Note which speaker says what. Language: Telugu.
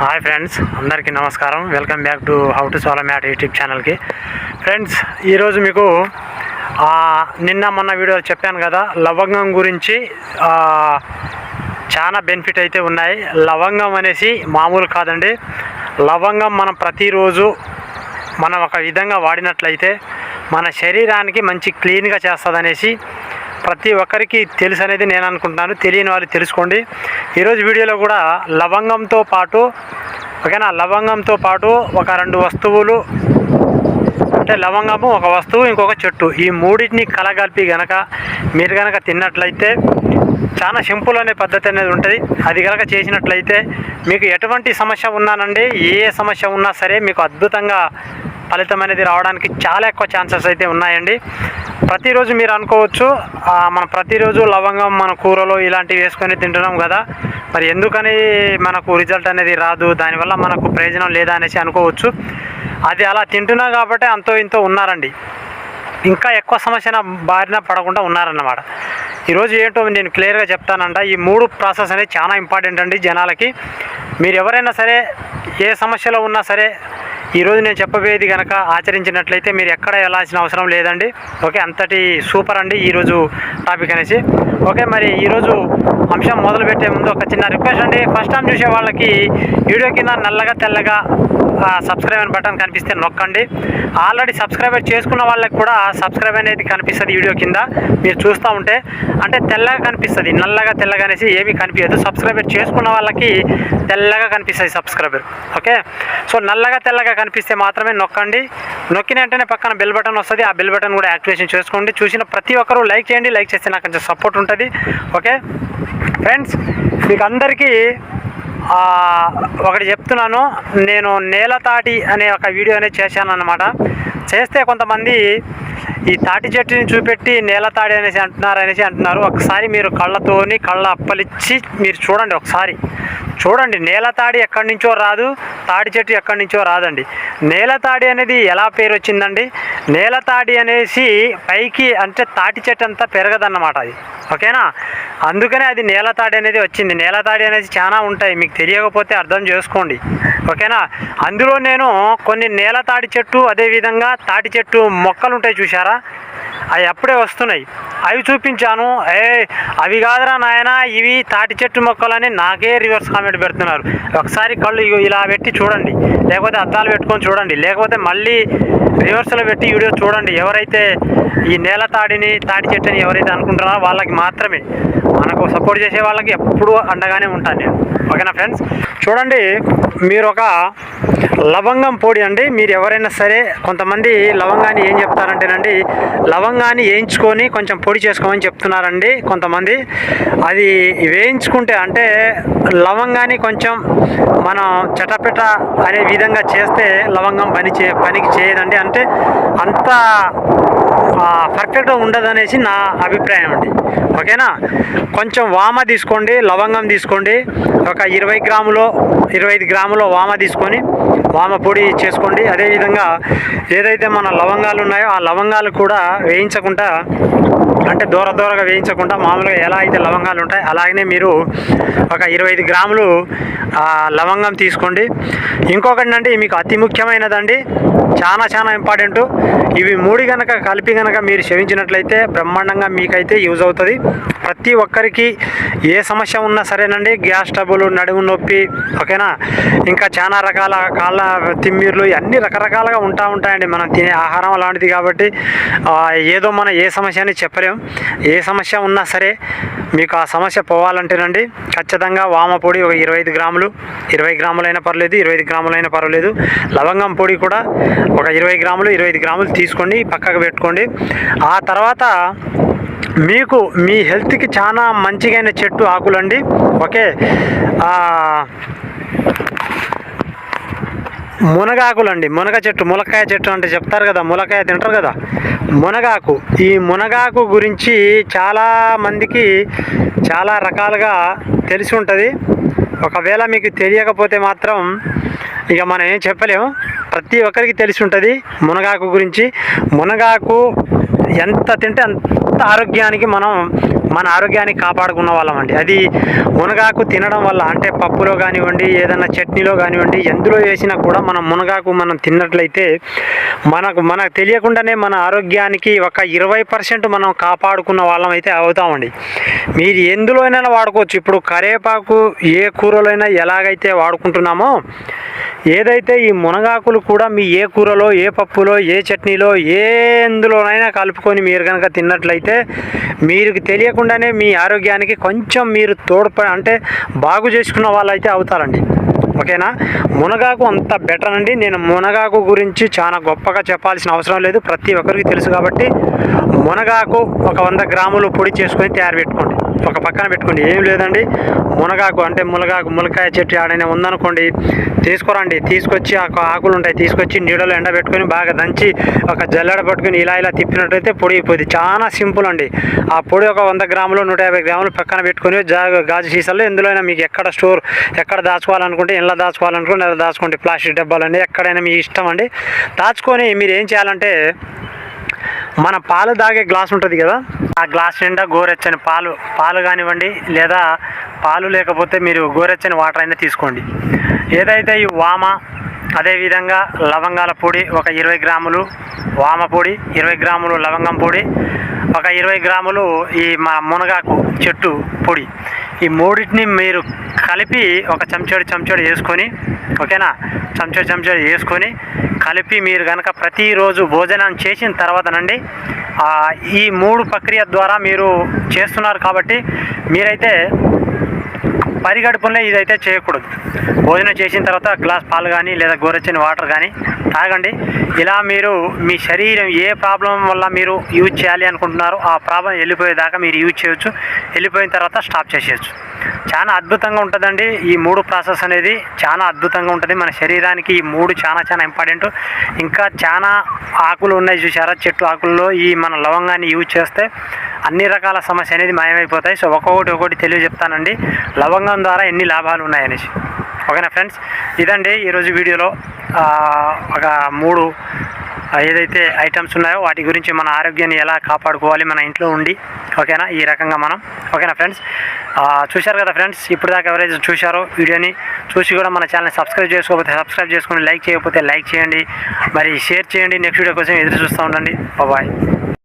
Speaker 1: హాయ్ ఫ్రెండ్స్ అందరికీ నమస్కారం. Welcome back to how to solve math YouTube ఛానల్కి. ఫ్రెండ్స్ ఈరోజు మీకు నిన్న మొన్న వీడియోలో చెప్పాను కదా లవంగం గురించి చాలా బెనిఫిట్ అయితే ఉన్నాయి. లవంగం అనేసి మామూలు కాదండి. లవంగం మనం ప్రతిరోజు మనం ఒక విధంగా వాడినట్లయితే మన శరీరానికి మంచి క్లీన్గా చేస్తుంది అనేసి ప్రతి ఒక్కరికి తెలుసు అనేది నేను అనుకుంటున్నాను. తెలియని వాళ్ళు తెలుసుకోండి. ఈరోజు వీడియోలో కూడా లవంగంతో పాటు ఓకేనా? లవంగంతో పాటు ఒక రెండు వస్తువులు అంటే లవంగము ఒక వస్తువు ఇంకొక చెట్టు. ఈ మూడింటిని కలగలిపి గనక మీరు కనుక తిన్నట్లయితే చాలా సింపుల్ అనే పద్ధతి అనేది ఉంటుంది. అది కనుక చేసినట్లయితే మీకు ఎటువంటి సమస్య ఉన్నానండి ఏ సమస్య ఉన్నా సరే మీకు అద్భుతంగా ఫలితం అనేది రావడానికి చాలా ఎక్కువ ఛాన్సెస్ అయితే ఉన్నాయండి. ప్రతిరోజు మీరు అనుకోవచ్చు మనం ప్రతిరోజు లవంగం మన కూరలో ఇలాంటివి వేసుకొని తింటున్నాం కదా. మరి ఎందుకని మనకు రిజల్ట్ అనేది రాదు? దానివల్ల మనకు ప్రయోజనం లేదా అనేసి అనుకోవచ్చు. అది అలా తింటున్నా కాబట్టి అంతో ఇంతో ఉన్నారండి. ఇంకా ఎక్కువ సమస్యన బారిన పడకుండా ఉన్నారన్నమాట. ఈరోజు ఏంటో నేను క్లియర్గా చెప్తానంట ఈ మూడు ప్రాసెస్ అనేది చాలా ఇంపార్టెంట్ అండి జనాలకి. మీరు ఎవరైనా సరే ఏ సమస్యలో ఉన్నా సరే ఈరోజు నేను చెప్పబోయేది కనుక ఆచరించినట్లయితే మీరు ఎక్కడ వెళ్ళాల్సిన అవసరం లేదండి. ఓకే అంతటి సూపర్ అండి ఈరోజు టాపిక్ అనేసి. ఓకే మరి ఈరోజు అంశం మొదలుపెట్టే ముందు ఒక చిన్న రిక్వెస్ట్ అండి. ఫస్ట్ టైం చూసే వాళ్ళకి వీడియో కింద నల్లగా తెల్లగా సబ్స్క్రైబ్ బటన్ కనిపిస్తే నొక్కండి. ఆల్రెడీ సబ్స్క్రైబ్ చేసుకున్న వాళ్ళకి కూడా సబ్స్క్రైబ్ అనేది కనిపిస్తుంది వీడియో కింద. మీరు చూస్తూ ఉంటే అంటే తెల్లగా కనిపిస్తుంది. నల్లగా తెల్లగా అనేసి ఏమీ కనిపించదు సబ్స్క్రైబర్ చేసుకున్న వాళ్ళకి తెల్లగా కనిపిస్తుంది సబ్స్క్రైబర్ ఓకే సో నల్లగా తెల్లగా కనిపిస్తే మాత్రమే నొక్కండి. నొక్కిన వెంటనే పక్కన బెల్ బటన్ వస్తుంది. ఆ బెల్ బటన్ కూడా యాక్టివేషన్ చేసుకోండి. చూసిన ప్రతి ఒక్కరూ లైక్ చేయండి. లైక్ చేస్తే నాకు కొంచెం సపోర్ట్ ఉంటుంది. ఓకే ఫ్రెండ్స్ మీకు అందరికీ ఒకటి చెప్తున్నాను. నేను నేలతాటి అనే ఒక వీడియో అనేది చేశాను అనమాట చేస్తే కొంతమంది ఈ తాటి చెట్టుని చూపెట్టి నేలతాడి అనేసి అంటున్నారు అనేసి అంటున్నారు. ఒకసారి మీరు కళ్ళతోని కళ్ళ అప్పలిచ్చి మీరు చూడండి ఒకసారి. చూడండి నేలతాడి ఎక్కడి నుంచో రాదు తాడి చెట్టు ఎక్కడి నుంచో రాదండి. నేలతాడి అనేది ఎలా పేరు వచ్చిందండి? నేలతాడి అనేసి పైకి అంటే తాటి చెట్టు అంతా పెరగదన్నమాట అది. ఓకేనా? అందుకనే అది నేలతాడి అనేది వచ్చింది. నేలతాడి అనేది చాలా ఉంటాయి మీకు తెలియకపోతే అర్థం చేసుకోండి. ఓకేనా? అందులో నేను కొన్ని నేలతాడి చెట్టు అదేవిధంగా తాటి చెట్టు మొక్కలు ఉంటాయి చూసారా అవి అప్పుడే వస్తున్నాయి. అవి చూపించాను. ఏ అవి కాదురా నాయన ఇవి తాటి చెట్టు మొక్కలని నాకే రివర్స్ కామెంట్ పెడుతున్నారు. ఒకసారి కళ్ళు ఇలా పెట్టి చూడండి. లేకపోతే అద్దాలు పెట్టుకొని చూడండి. లేకపోతే మళ్ళీ రివర్స్లో పెట్టి వీడియో చూడండి. ఎవరైతే ఈ నేల తాడిని తాటి చెట్టుని ఎవరైతే అనుకుంటున్నారో వాళ్ళకి మాత్రమే. మనకు సపోర్ట్ చేసే వాళ్ళకి ఎప్పుడూ అండగానే ఉంటాను నేను. ఓకేనా ఫ్రెండ్స్ చూడండి మీరు ఒక లవంగం పొడి అండి. మీరు ఎవరైనా సరే కొంతమంది లవంగాన్ని ఏం చెప్తారంటేనండి లవంగాన్ని వేయించుకొని కొంచెం పొడి చేసుకోమని చెప్తున్నారండి కొంతమంది. అది వేయించుకుంటే అంటే లవంగాన్ని కొంచెం మనం చటపెట అనే విధంగా చేస్తే లవంగం పని చే పనికి చేయదండి. అంటే అంత పర్ఫెక్ట్గా ఉండదనేసి నా అభిప్రాయం అండి. ఓకేనా? కొంచెం వామ తీసుకోండి లవంగం తీసుకోండి ఒక ఇరవై గ్రాములో ఇరవై ఐదు గ్రాములో వామ తీసుకొని వామ పొడి చేసుకోండి. అదేవిధంగా ఏదైతే మన లవంగాలు ఉన్నాయో ఆ లవంగాలు కూడా వేయించకుండా అంటే దూర దూరగా వేయించకుండా మామూలుగా ఎలా అయితే లవంగాలు ఉంటాయి అలాగనే మీరు ఒక ఇరవై ఐదు గ్రాములు లవంగం తీసుకోండి. ఇంకొకటి అండి మీకు అతి ముఖ్యమైనదండి చాలా చాలా ఇంపార్టెంట్ ఇవి మూడు కనుక కలిపి కనుక మీరు సేవించినట్లయితే బ్రహ్మాండంగా మీకైతే యూజ్ అవుతుంది. ప్రతి ఒక్కరికి ఏ సమస్య ఉన్నా సరేనండి గ్యాస్ ట్రబుల్ నడుము నొప్పి ఓకేనా? ఇంకా చాలా రకాల కాళ్ళ తిమ్మిర్లు అన్ని రకరకాలుగా ఉంటా ఉంటాయండి. మనం తినే ఆహారం అలాంటిది కాబట్టి ఏదో మనం ఏ సమస్య అని చెప్పలేం. ఏ సమస్య ఉన్నా సరే మీకు ఆ సమస్య పోవాలంటేనండి ఖచ్చితంగా వామ పొడి ఒక ఇరవై ఐదు గ్రాములు ఇరవై గ్రాములైనా పర్లేదు ఇరవై ఐదు గ్రాములైనా పర్వాలేదు. లవంగం పొడి కూడా ఒక ఇరవై గ్రాములు ఇరవై ఐదు గ్రాములు తీసుకోండి పక్కకు పెట్టుకోండి. ఆ తర్వాత మీకు మీ హెల్త్కి చాలా మంచిగైన చెట్టు ఆకులండి. ఓకే. మునగాకులు మునగాకులండి. మునగ చెట్టు ములక్కాయ చెట్టు అంటే చెప్తారు కదా ములక్కాయ తింటారు కదా. మునగాకు. ఈ మునగాకు గురించి చాలా మందికి చాలా రకాలుగా తెలిసి ఉంటుంది. ఒకవేళ మీకు తెలియకపోతే మాత్రం ఇక మనం ఏం చెప్పలేము. ప్రతి ఒక్కరికి తెలిసి ఉంటుంది మునగాకు గురించి. మునగాకు ఎంత తింటే అంత ఆరోగ్యానికి మనం మన ఆరోగ్యాన్ని కాపాడుకున్న వాళ్ళం అండి. అది మునగాకు తినడం వల్ల అంటే పప్పులో కానివ్వండి ఏదైనా చట్నీలో కానివ్వండి ఎందులో వేసినా కూడా మనం మునగాకు మనం తిన్నట్లయితే మనకు మనకు తెలియకుండానే మన ఆరోగ్యానికి ఒక ఇరవై పర్సెంట్ మనం కాపాడుకున్న వాళ్ళం అయితే అవుతామండి. మీరు ఎందులోనైనా వాడుకోవచ్చు. ఇప్పుడు కరేపాకు ఏ కూరలోనైనా ఎలాగైతే వాడుకుంటున్నామో ఏదైతే ఈ మునగాకులు కూడా మీ ఏ కూరలో ఏ పప్పులో ఏ చట్నీలో ఏ ఎందులోనైనా కలుపుకొని మీరు కనుక తిన్నట్లయితే మీరు తెలియకుండానే మీ ఆరోగ్యానికి కొంచెం మీరు తోడ్ప అంటే బాగు చేసుకున్న వాళ్ళైతే అవుతారండి. ఓకేనా? మునగాకు అంత బెటర్ అండి. నేను మునగాకు గురించి చాలా గొప్పగా చెప్పాల్సిన అవసరం లేదు. ప్రతి ఒక్కరికి తెలుసు కాబట్టి మునగాకు ఒక వంద గ్రాములు పొడి చేసుకొని తయారు పెట్టుకోండి. ఒక పక్కన పెట్టుకోండి. ఏం లేదండి. మునగాకు అంటే మునగాకు మునకాయ చెట్టు ఆడైనా ఉందనుకోండి. తీసుకురండి. తీసుకొచ్చి ఆ ఆకులు ఉంటాయి. తీసుకొచ్చి నీడలో ఎండబెట్టుకొని బాగా దంచి ఒక జల్లెడ పట్టుకొని ఇలా ఇలా తిప్పినట్టయితే పొడి అయిపోయింది చాలా సింపుల్ అండి. ఆ పొడి ఒక వంద గ్రాములు నూట యాభై గ్రాములు పక్కన పెట్టుకొని గాజు సీసాలు ఎందులోనైనా మీకు ఎక్కడ స్టోర్ ఎక్కడ దాచుకోవాలనుకుంటే ఎలా దాచుకోవాలనుకుంటే ఇలా దాచుకోండి. ప్లాస్టిక్ డబ్బాలండి ఎక్కడైనా మీ ఇష్టం అండి. దాచుకొని మీరు ఏం చేయాలంటే మన పాలు తాగే గ్లాస్ ఉంటుంది కదా ఆ గ్లాస్ నిండా గోరెచ్చని పాలు పాలు కానివ్వండి లేదా పాలు లేకపోతే మీరు గోరెచ్చని వాటర్ అయినా తీసుకోండి. ఏదైతే ఈ వామ అదేవిధంగా లవంగాల పొడి ఒక ఇరవై గ్రాములు వామ పొడి ఇరవై గ్రాములు లవంగం పొడి ఒక ఇరవై గ్రాములు ఈ మా మునగాకు చెట్టు పొడి. ఈ మూడింటిని మీరు కలిపి ఒక చెంచాడు చెంచాడు వేసుకొని ఓకేనా? చెంచాడు చెంచాడు వేసుకొని కలిపి మీరు కనుక ప్రతిరోజు భోజనం చేసిన తర్వాతనండి ఈ మూడు ప్రక్రియ ద్వారా మీరు చేస్తున్నారు కాబట్టి మీరైతే పరిగడుపునే ఇదైతే చేయకూడదు. భోజనం చేసిన తర్వాత గ్లాస్ పాలు కానీ లేదా గోరెచ్చని వాటర్ కానీ తాగండి. ఇలా మీరు మీ శరీరం ఏ ప్రాబ్లం వల్ల మీరు యూజ్ చేయాలి అనుకుంటున్నారో ఆ ప్రాబ్లం వెళ్ళిపోయేదాకా మీరు యూజ్ చేయొచ్చు. వెళ్ళిపోయిన తర్వాత స్టాప్ చేసేయచ్చు. చాలా అద్భుతంగా ఉంటుందండి. ఈ మూడు ప్రాసెస్ అనేది చాలా అద్భుతంగా ఉంటుంది. మన శరీరానికి ఈ మూడు చాలా చాలా ఇంపార్టెంట్ ఇంకా చాలా ఆకులు ఉన్నాయి చూసారా చెట్టు ఆకుల్లో ఈ మన లవంగాన్ని యూజ్ చేస్తే అన్ని రకాల సమస్య అనేది మాయమైపోతాయి. సో ఒక్కొక్కటి ఒక్కొక్కటి తెలియ చెప్తానండి లవంగం ద్వారా ఎన్ని లాభాలు ఉన్నాయనేసి. ఓకేనా ఫ్రెండ్స్? ఇదండి ఈరోజు వీడియోలో ఒక మూడు ఏదైతే ఐటమ్స్ ఉన్నాయో వాటి గురించి మన ఆరోగ్యాన్ని ఎలా కాపాడుకోవాలి మన ఇంట్లో ఉండి ఓకేనా? ఈ రకంగా మనం ఓకేనా ఫ్రెండ్స్ చూశారు కదా ఫ్రెండ్స్ ఇప్పుడు దాకా ఎవరైతే చూశారో వీడియోని చూసి కూడా మన ఛానల్ని సబ్స్క్రైబ్ చేసుకోకపోతే సబ్స్క్రైబ్ చేసుకొని లైక్ చేయకపోతే లైక్ చేయండి. మరి షేర్ చేయండి. నెక్స్ట్ వీడియో కోసం ఎదురు చూస్తూ ఉండండి. బాయ్